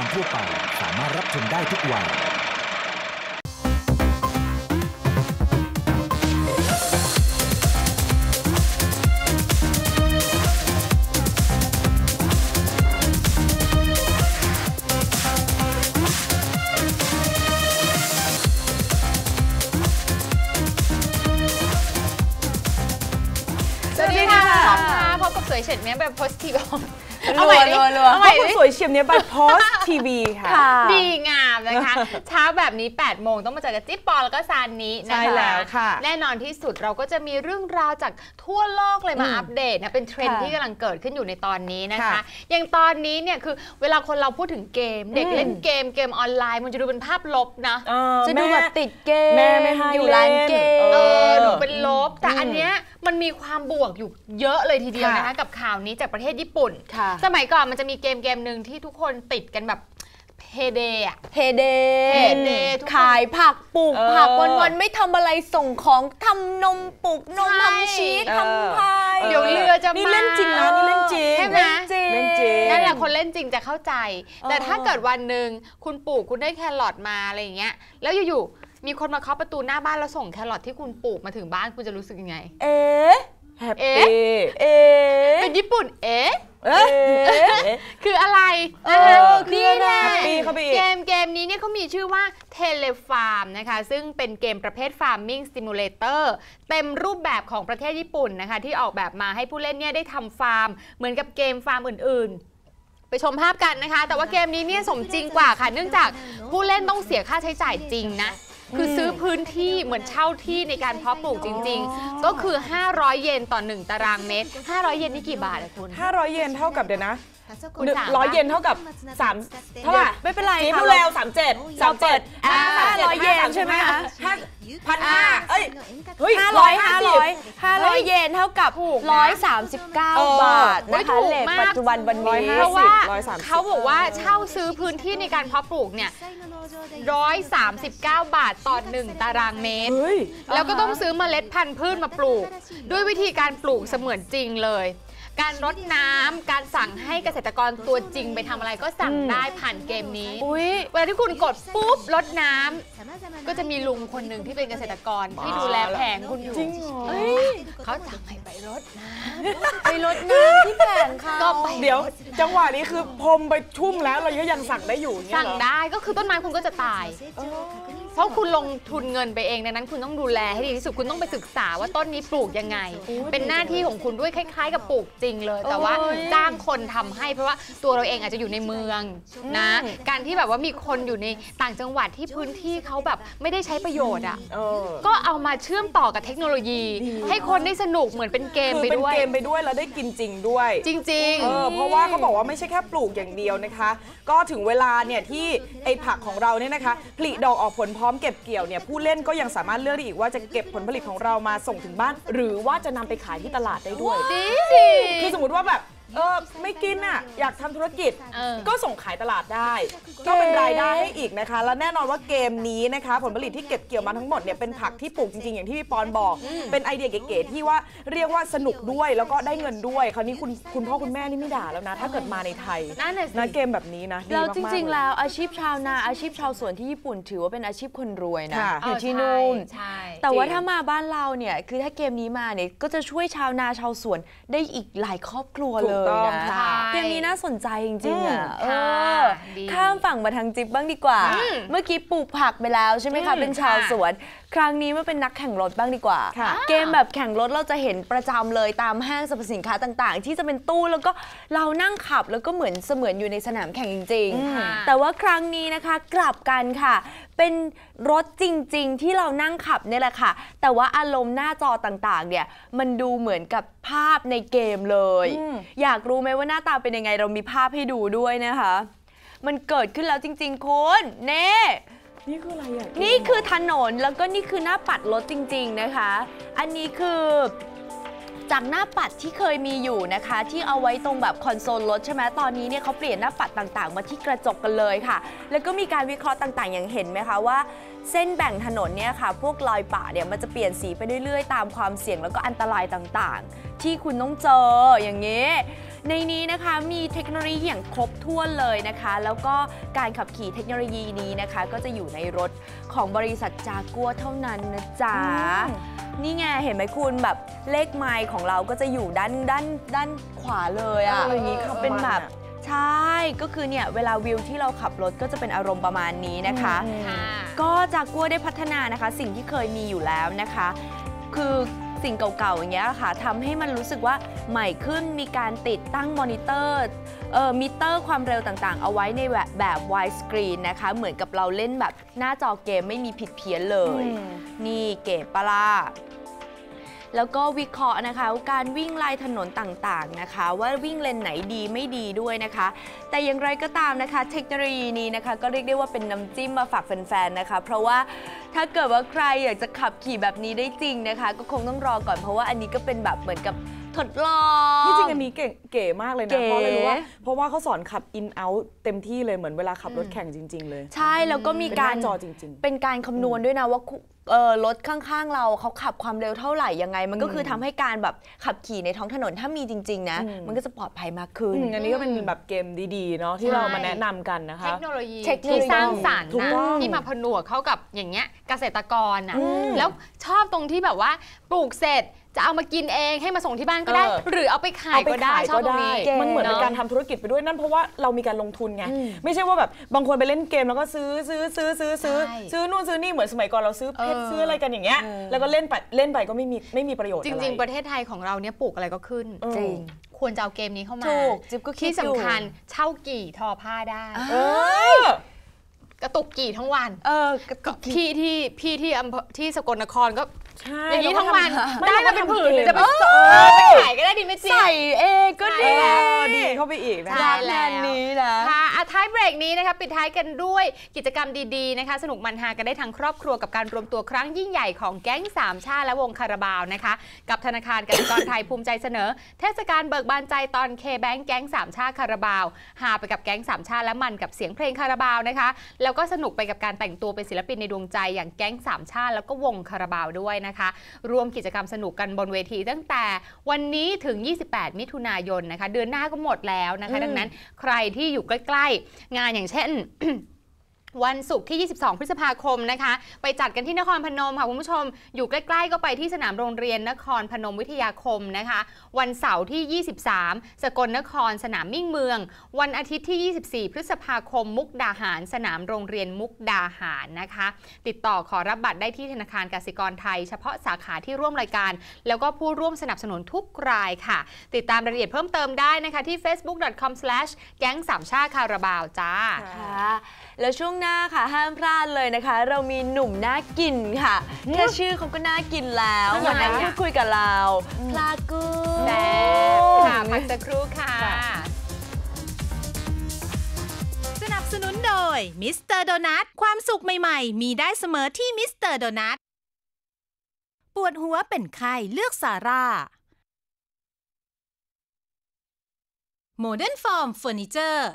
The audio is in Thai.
การทั่วไปสามารถรับชมได้ทุกวัยสวัสดีค่ะสองค่ะพบกับสวยเฉดเมียแบบโพสทีฟ รัวรัวรัวเอาเพใหม่ราะคุณดิสวยเฉียบเนี้ยบัตรพอสทีวีค่ะ ดีงามนะคะ เช้าแบบนี้ 8 โมงต้องมาเจอกับจิ๊บปอแล้วก็ซานนี้นะคะใช่แล้วค่ะ แน่นอนที่สุดเราก็จะมีเรื่องราวจากทั่วโลกเลยมาอืมอัปเดตนะเป็นเทรนด์ค่ะที่กำลังเกิดขึ้นอยู่ในตอนนี้นะคะค่ะอย่างตอนนี้เนี่ยคือเวลาคนเราพูดถึงเกม เด็กอืมเล่นเกมเกมออนไลน์ มันจะดูเป็นภาพลบนะเออจะดูแบบติดเกมแม่ไม่ให้อยู่ร้านเกมเล่นเออเออดูเป็นลบแต่อืมอันเนี้ย มันมีความบวกอยู่เยอะเลยทีเดียวค่ะนะคะกับข่าวนี้จากประเทศญี่ปุ่นค่ะสมัยก่อนมันจะมีเกมเกมหนึ่งที่ทุกคนติดกันแบบเพเดอะเฮเด Heyday ทุกคนขายผักปลูกเออผักวันๆไม่ทำอะไรส่งของทำนมปลูกนมใช่ทำชีสเออทำพายเดี๋ยวเรือจะมานี่เล่นจริงนะนี่เล่นจริงใช่ไหมเล่นจริงนั่นแหละคนเล่นจริงจะเข้าใจ แต่เออถ้าเกิดวันหนึ่งคุณปลูกคุณได้แครอทมาอะไรอย่างเงี้ยแล้วอยู่ๆ มีคนมาเคาะประตูหน้าบ้านแล้วส่งแครอทที่คุณปลูกมาถึงบ้านคุณจะรู้สึกยังไง เอ๊ะแฮปเอ๊ปี้ะเอ๊ะเป็นญี่ปุ่น เอ๊ะเอ๊ะคืออะไรเอนะคะอคือนี่อะไรแหละแฮปปี้เข้าไปอีกเกมเกมนี้เนี่ยเขามีชื่อว่า Telefarm นะคะ ซึ่งเป็นเกมประเภท Farming Simulator เต็มรูปแบบของประเทศญี่ปุ่นนะคะ ที่ออกแบบมาให้ผู้เล่นเนี่ยได้ทำฟาร์ม เหมือนกับเกมฟาร์มอื่นๆไปชมภาพกันนะคะ แต่ว่าเกมนี้เนี่ยสมจริงกว่าค่ะ เนื่องจากผู้เล่นต้องเสียค่าใช้จ่ายจริงนะ คือซื้อพื้นที่เหมือนเช่าที่ในการเพาะปลูกจริง ๆ ก็คือ 500 เยนต่อ 1 ตารางเมตร 500 เยนนี่กี่บาทอะคุณ 500 เยนเท่ากับเดี๋ยวนะคุณสาม ร้อยเยนเท่ากับสามเท่าไหร่ไม่เป็นไรนี่ค่ะดูแล้วสามเจ็ดสามเจ็ดอ่า500เยนใช่ไหมคะห้าพันห้าเอ้ยเฮ้ยห้าร้อยห้าร้อย150ห้าร้อยเยนเท่ากับถูกนะร้อยสามสิบเก้าเออบาทเฮ้ยนะคะถูกเลทมากปัจจุบันวันนี้150เพราะว่า130เขาบอกว่าเช่าซื้อพื้นที่ในการเพาะปลูกเนี่ย139บาทต่อ1ตารางเมตรเฮ้ยแล้วก็ต้องซื้อเมล็ดพันธุ์พืชมาปลูก ด้วยวิธีการปลูกเสมือนจริงเลย การรดน้ำการสั่งให้เกษตรกรตัวจริงไปทำอะไรก็สั่งได้ผ่านเกมนี้อุ้ยเวลาที่คุณกดปุ๊บรดน้ำก็จะมีลุงคนหนึ่งที่เป็นเกษตรกรที่ดูแลแผงคุณอยู่จริงเหรอเอ้ยเขาสั่งให้ไปรดน้ไปรดน้ำที่แผงเขาำก็ไปเดี๋ยว จังหวะนี้คือพรมไปชุ่มแล้วเราก็ยังสั่งได้อยู่เนี่ยสั่งเหรอ ได้ก็คือต้นไม้คุณก็จะตาย เพราะคุณลงทุนเงินไปเองดังนั้น คุณต้องดูแลให้ดีที่สุดคุณต้องไปศึกษาว่าต้นนี้ปลูกยังไง เป็นหน้าที่ของคุณด้วยคล้าย ๆ กับปลูกจริงเลย แต่ว่าโอ้ยจ้างคนทำให้เพราะว่าตัวเราเองอาจจะอยู่ในเมืองนะ การที่แบบว่ามีคนอยู่ในต่างจังหวัดที่พื้นที่เขาแบบไม่ได้ใช้ประโยชน์อะเออก็เอามาเชื่อมต่อกับเทคโนโลยี ให้คนได้สนุกเหมือนเป็นเกมคือไปเป็นด้วยเกมไปด้วยแล้วได้กินจริงด้วย จริงเออเพราะว่าเขาบอกว่าไม่ใช่แค่ปลูกอย่างเดียวนะคะ ก็ถึงเวลาเนี่ยที่ไอ้ผักของเราเนี่ยนะคะผลิดอกออกผลพร้อมเก็บเกี่ยวเนี่ยผู้เล่นก็ยังสามารถเลือกได้อีกว่าจะเก็บผลผลิตของเรามาส่งถึงบ้าน หรือว่าจะนำไปขายที่ตลาดได้ด้วยๆดีคือสมมติว่าแบบ เออไม่กินอะ อยากทำธุรกิจ เออ ก็ส่งขายตลาดได้ ก็เป็นรายได้ให้อีกนะคะ และแน่นอนว่าเกมนี้นะคะ ผลผลิตที่เก็บเกี่ยวมาทั้งหมดเนี่ยเป็นผักที่ปลูกจริงๆ อย่างที่พี่ปอนบอก เป็นไอเดียเก๋ๆที่ว่าเรียกว่าสนุกด้วยแล้วก็ได้เงินด้วย คราวนี้คุณคุณพ่อคุณแม่นี่ไม่ด่าแล้วนะ ถ้าเกิดมาในไทยนั่นน่ะสินะเกมแบบนี้นะดีแล้วมากๆจริง ๆเลยแล้วอาชีพชาวนาอาชีพชาวสวนที่ญี่ปุ่นถือว่าเป็นอาชีพคนรวยนะค่ะ อยู่ที่เออนู่น ใช่ แต่ว่าจริงถ้ามาบ้านเราเนี่ยคือถ้าเกมนี้มาเนี่ยก็จะช่วยชาวนาชาวสวนได้อีกหลายครอบครัวถูเลกยต้องนะค่ะเกมนี้น่าสนใจจริงๆอะอืมเอค่ะอดีข้ามฝั่งมาทางจิ๊บบ้างดีกว่าอืมเมื่อกี้ปลูกผักไปแล้วใช่ไหมคะอืมเป็นชาวค่ะสวน ครั้งนี้มาเป็นนักแข่งรถบ้างดีกว่าค่ะเกมแบบแข่งรถเราจะเห็นประจำเลยตามห้างสรรพสินค้าต่างๆ ที่จะเป็นตู้แล้วก็เรานั่งขับแล้วก็เหมือนเสมือนอยู่ในสนามแข่งจริงค่ะๆแต่ว่าครั้งนี้นะคะกลับกันค่ะ เป็นรถจริง ๆ ที่เรานั่งขับเนี่ยแหละค่ะ แต่ว่าอารมณ์หน้าจอต่างๆ เนี่ยมันดูเหมือนกับภาพในเกมเลยอืมอยากรู้ไหมว่าหน้าตาเป็นยังไงเรามีภาพให้ดูด้วยนะคะ มันเกิดขึ้นแล้วจริง ๆ คุณเน่ นี่คืออะไรอะนี่คือถนนแล้วก็นี่คือหน้าปัดรถจริง ๆนะคะ อันนี้คือจากหน้าปัดที่เคยมีอยู่นะคะ ที่เอาไว้ตรงแบบคอนโซลรถใช่ไหมตอนนี้เนี่ยเขาเปลี่ยนหน้าปัดต่างๆ มาที่กระจกกันเลยค่ะ แล้วก็มีการวิเคราะห์ต่างๆ อย่างเห็นไหมคะว่า เส้นแบ่งถนนเนี่ยค่ะ พวกรอยป่าเนี่ยมันจะเปลี่ยนสีไปเรื่อยๆ ตามความเสี่ยงแล้วก็อันตรายต่างๆ ที่คุณต้องเจออย่างนี้ ในนี้นะคะมีเทคโนโลยีอย่างครบถ้วนเลยนะคะ แล้วก็การขับขี่เทคโนโลยีนี้นะคะ ก็จะอยู่ในรถของบริษัทจากัวเท่านั้นนะจ๊ะอืมนี่ไงเห็นไหมคุณแบบเลขไมล์ของเราก็จะอยู่ด้านด้านด้านขวาเลยอะเอออย่างงี้ขับเป็นแบบมันอะใช่ ก็คือเนี่ยเวลาวิวที่เราขับรถก็จะเป็นอารมณ์ประมาณนี้นะคะอืมค่ะก็จากกัวได้พัฒนานะคะ สิ่งที่เคยมีอยู่แล้วนะคะ คือ สิ่งเก่าๆอย่างเงี้ยค่ะทำให้มันรู้สึกว่าใหม่ขึ้นมีการติดตั้งมอนิเตอร์เอ่อมิเตอร์ความเร็วต่างๆ เอาไว้ในแบบแบบ wide screen นะคะ เหมือนกับเราเล่นแบบหน้าจอเกมไม่มีผิดเพี้ยนเลยอืมนี่เก๋ปะล่ะ แล้วก็วิเคราะห์นะคะ การวิ่งลายถนนต่างๆนะคะ ว่าวิ่งเลนไหนดีไม่ดีด้วยนะคะ แต่อย่างไรก็ตามนะคะ เทคโนโลยีนี้นะคะก็เรียกได้ว่าเป็นน้ำจิ้มมาฝากแฟนๆนะคะ เพราะว่าถ้าเกิดว่าใครอยากจะขับขี่แบบนี้ได้จริงนะคะ ก็คงต้องรอก่อนเพราะว่าอันนี้ก็เป็นแบบเหมือนกับทดลองที่จริงอันนี้เก๋เก๋มากเลยเก๋นะเพราะอะไรรู้ว่าเพราะว่าเขาสอนขับ in out เต็มที่เลยเหมือนเวลาขับรถแข่งจริง ๆ เลย ใช่แล้วก็มีเป็นหการน้าจอจริงเป็นการคำนวณด้วยนะว่าคุ เอ่อรถข้างๆเราเขาขับความเร็วเท่าไหร่ยังไง มันก็คือทำให้การแบบขับขี่ในท้องถนนถ้ามีจริง ๆ นะอืมมันก็จะปลอดภัยมากๆขึ้น อืมอันนี้ก็เป็นแบบเกมดีๆเนาะที่ใช่เรามาแนะนำกันนะเทคะ คโนโลยีเทคโนโลยีที่สร้างสรรค์ถูกนะต้องที่มาผนวกเข้ากับอย่างเงี้ยเกษตรกรน่ะอืมแล้วชอบตรงที่แบบว่าปลูกเสร็จ จะเอามากินเองให้มาส่งที่บ้านก็ได้ เออ หรือเอาไปขายเอาไปก็ได้ขายชอบก็ตรงได้นี้เก๋มันเหมือนเป็นเนอะการทำธุรกิจไปด้วยนั่นเพราะว่าเรามีการลงทุนไงอืมไม่ใช่ว่าแบบบางคนไปเล่นเกมแล้วก็ซื้อซื้อซื้อซื้อซื้อใช่ซื้อนู่นซื้อนี่เหมือนสมัยก่อนเราซื้อเพชรเออ ซื้ออะไรกันอย่างเงี้ยแล้วก็เล่นไปเล่นไปก็ไม่มีไม่มีประโยชน์จอะไรริง ๆประเทศไทยของเราเนี่ยปลูกอะไรก็ขึ้น เออ จริง ควรจะเอาเกมนี้เข้ามาถูกจิ๊บก็คิดที่อยู่สำคัญเช่ากี่ทอผ้าได้ เออ กระตุกกี่ทั้งวัน เออก็พี่ที่พี่ที่อำเภอที่สกลนครก็ ใช่อย่างนี้ทั้งวันไม่ได้เราก็มาเป็นทำผืนเกมจะไปเออเออไปขายก็ได้ดีไหมจิ๊บใส่เองก็ดีเออดีเข้าไปอีกนะใช่คะงานนี้นะค่ะ อะท้ายเบรกนี้นะคะปิดท้ายกันด้วยกิจกรรมดีๆนะคะ สนุกมันฮากันได้ทั้งครอบครัวกับการรวมตัวครั้งยิ่งใหญ่ของแก๊งสามชาติและวงคาราบาวนะคะ กับธนาคารกสิกรไทยภูมิใจเสนอ เทศกาลเบิกบานใจตอนเคแบงแก๊งสามชาติคาราบาวหาไปกับแก๊งสามชาติและมันกับเสียงเพลงคาราบาวนะคะ แล้วก็สนุกไปกับการแต่งตัวเป็นศิลปินในดวงใจอย่างแก๊งสามชาติ แล้วก็วงคาราบาวด้วยนะคะรวมกิจกรรมสนุกกันบนเวที ตั้งแต่วันนี้ถึง 28 มิถุนายนนะคะ เดือนหน้าก็หมดแล้วนะคะ ดังนั้นใครที่อยู่ใกล้ๆงานอย่างเช่น วันศุกร์ที่ 22 พฤษภาคมนะคะ ไปจัดกันที่นครพนมค่ะคุณผู้ชม อยู่ใกล้ๆ ก็ไปที่สนามโรงเรียนนครพนมวิทยาคมนะคะ วันเสาร์ที่ 23 สกลนครสนามมิ่งเมือง วันอาทิตย์ที่ 24 พฤษภาคม มุกดาหาร สนามโรงเรียนมุกดาหารนะคะ ติดต่อขอรับบัตรได้ที่ธนาคารกสิกรไทย เฉพาะสาขาที่ร่วมรายการ แล้วก็ผู้ร่วมสนับสนุนทุกรายค่ะ ติดตามรายละเอียดเพิ่มเติมได้นะคะที่ facebook.com/ แก๊งสามชาคาราบาวจ้าค่ะแล้วช่วงหน้าค่ะห้ามพลาดเลยนะคะ เรามีหนุ่มน่ากินค่ะแค่ชื่อเขาก็น่ากินแล้วทำไมวันนั้นอะพูดคุยกับเราพลากูแซ่บค่ะพักสักครู่ค่ะ สนับสนุนโดยมิสเตอร์โดนัทความสุขใหม่ๆ มีได้เสมอที่มิสเตอร์โดนัทปวดหัวเป็นไข้เลือกซาร่าโมเดิร์นฟอร์มเฟอร์นิเจอร์